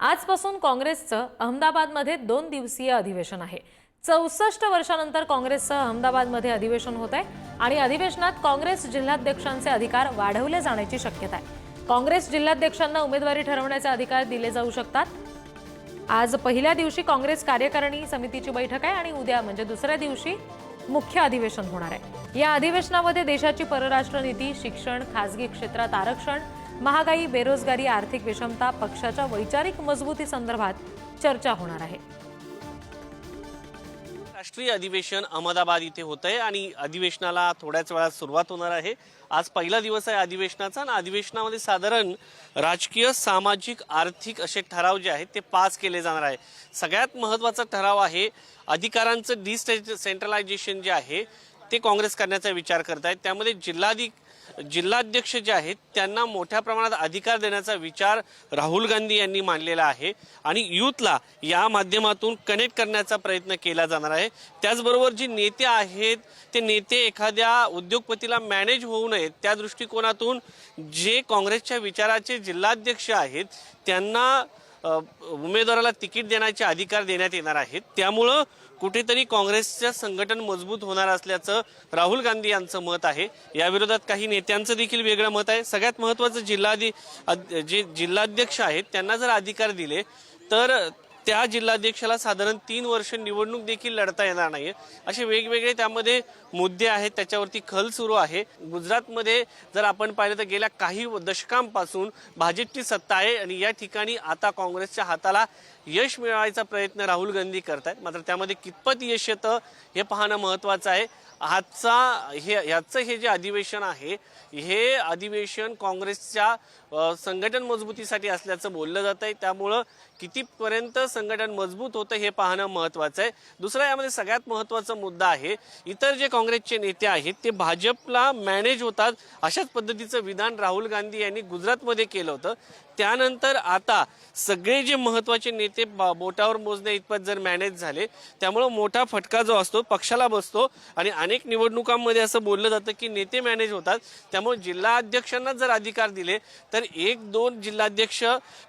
आजपासून काँग्रेसचं अहमदाबादमध्ये दोन दिवसीय अधिवेशन आहे. चौसष्ट वर्षानंतर काँग्रेसचं अहमदाबादमध्ये अधिवेशन होत आहे आणि अधिवेशनात काँग्रेस जिल्हाध्यक्षांचे अधिकार वाढवले जाण्याची शक्यता आहे. काँग्रेस जिल्हाध्यक्षांना उमेदवारी ठरवण्याचे अधिकार दिले जाऊ शकतात. आज पहिल्या दिवशी काँग्रेस कार्यकारिणी समितीची बैठक आहे आणि उद्या म्हणजे दुसऱ्या दिवशी मुख्य अधिवेशन होणार आहे. या अधिवेशनामध्ये देशाची परराष्ट्र नीती शिक्षण खासगी क्षेत्रात आरक्षण महागाई बेरोजगारी आर्थिक विषमता पक्षाच्या वैचारिक मजबूती संदर्भात चर्चा होणार आहे. राष्ट्रीय अधिवेशन अहमदाबाद इथे होत आहे आणि अधिवेशनाला थोड्याच वेळात सुरुवात होणार आहे. आज पहिला दिवस आहे अधिवेशनाचा आणि अधिवेशनामध्ये साधारण राजकीय सामाजिक आर्थिक असे ठराव जे आहेत ते पास केले जाणार आहे. सगळ्यात महत्त्वाचा ठराव आहे अधिकारांचं डिस्टे सेंट्रलायझेशन जे आहे ते काँग्रेस करण्याचा विचार करत आहेत त्यामध्ये जिल्हाधिक जिल्हाध्यक्ष जे आहेत त्यांना मोठ्या प्रमाणात अधिकार देण्याचा विचार राहुल गांधी यांनी मांडलेला आहे आणि यूथला या माध्यमातून कनेक्ट करण्याचा प्रयत्न केला जाणार आहे. त्याचबरोबर जी नेते आहेत ते नेते एखाद्या उद्योगपतीला मॅनेज होऊ नयेत त्या दृष्टिकोनातून जे काँग्रेसच्या विचाराचे जिल्हाध्यक्ष आहेत त्यांना उमेदवाराला तिकीट देण्याचे अधिकार देण्यात येणार आहेत. त्यामुळं कुठेतरी काँग्रेसचं संघटन मजबूत होणार असल्याचं राहुल गांधी यांचं मत आहे. याविरोधात काही नेत्यांचं देखील वेगळं मत आहे. सगळ्यात महत्त्वाचं जिल्हाधि जे जिल्हाध्यक्ष आहेत त्यांना जर अधिकार दिले तर त्या जिल्हाध्यक्षाला साधारण तीन वर्ष निवडणूक देखील लढता येणार नाही असे वेगवेगळे त्यामध्ये मुद्दे आहेत त्याच्यावरती खल सुरू आहे. गुजरातमध्ये जर आपण पाहिलं तर गेल्या काही दशकांपासून भाजपची सत्ता आहे आणि या ठिकाणी आता काँग्रेसच्या हाताला यश मिळवायचा प्रयत्न राहुल गांधी करतायत. मात्र त्यामध्ये कितपत यश येतं हे पाहणं महत्त्वाचं आहे. आजचा हे ह्याचं हे जे अधिवेशन आहे हे अधिवेशन काँग्रेसच्या संघटन मजबूतीसाठी असल्याचं बोललं जात आहे त्यामुळं कितीपर्यंत संघटन मजबूत होतं हे पाहणं महत्त्वाचं आहे. दुसरा यामध्ये सगळ्यात महत्त्वाचा मुद्दा आहे इतर जे काँग्रेसचे नेते आहेत ते भाजपला मॅनेज होतात अशाच पद्धतीचं विधान राहुल गांधी यांनी गुजरातमध्ये केलं होतं. त्यानंतर आता सगळे जे महत्त्वाचे नेते बोटावर मोजण्या इतपत जर मॅनेज झाले त्यामुळं मोठा फटका जो असतो पक्षाला बसतो आणि अनेक निवडणुकांमध्ये असं बोललं जातं की नेते मॅनेज होतात. त्यामुळे जिल्हाध्यक्षांना जर अधिकार दिले तर एक दोन जिल्हाध्यक्ष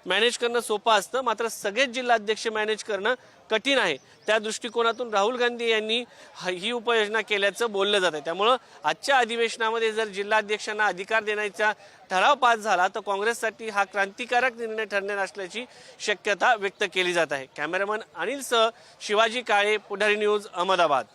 मॅनेज करणं सोपं असतं. मात्र सगळेच जिल्हाध्यक्ष मॅनेज करणं कठीण आहे. त्या दृष्टिकोनातून राहुल गांधी यांनी ही उपाययोजना केल्याचं बोललं जात आहे त्यामुळं आजच्या अधिवेशनामध्ये जर जिल्हाध्यक्षांना अधिकार देण्याचा ठराव पास झाला तर काँग्रेससाठी हा क्रांतिकारक निर्णय ठरणार असल्याची शक्यता व्यक्त केली जात आहे. कॅमेरामन अनिल सह शिवाजी काळे पुढारी न्यूज अहमदाबाद.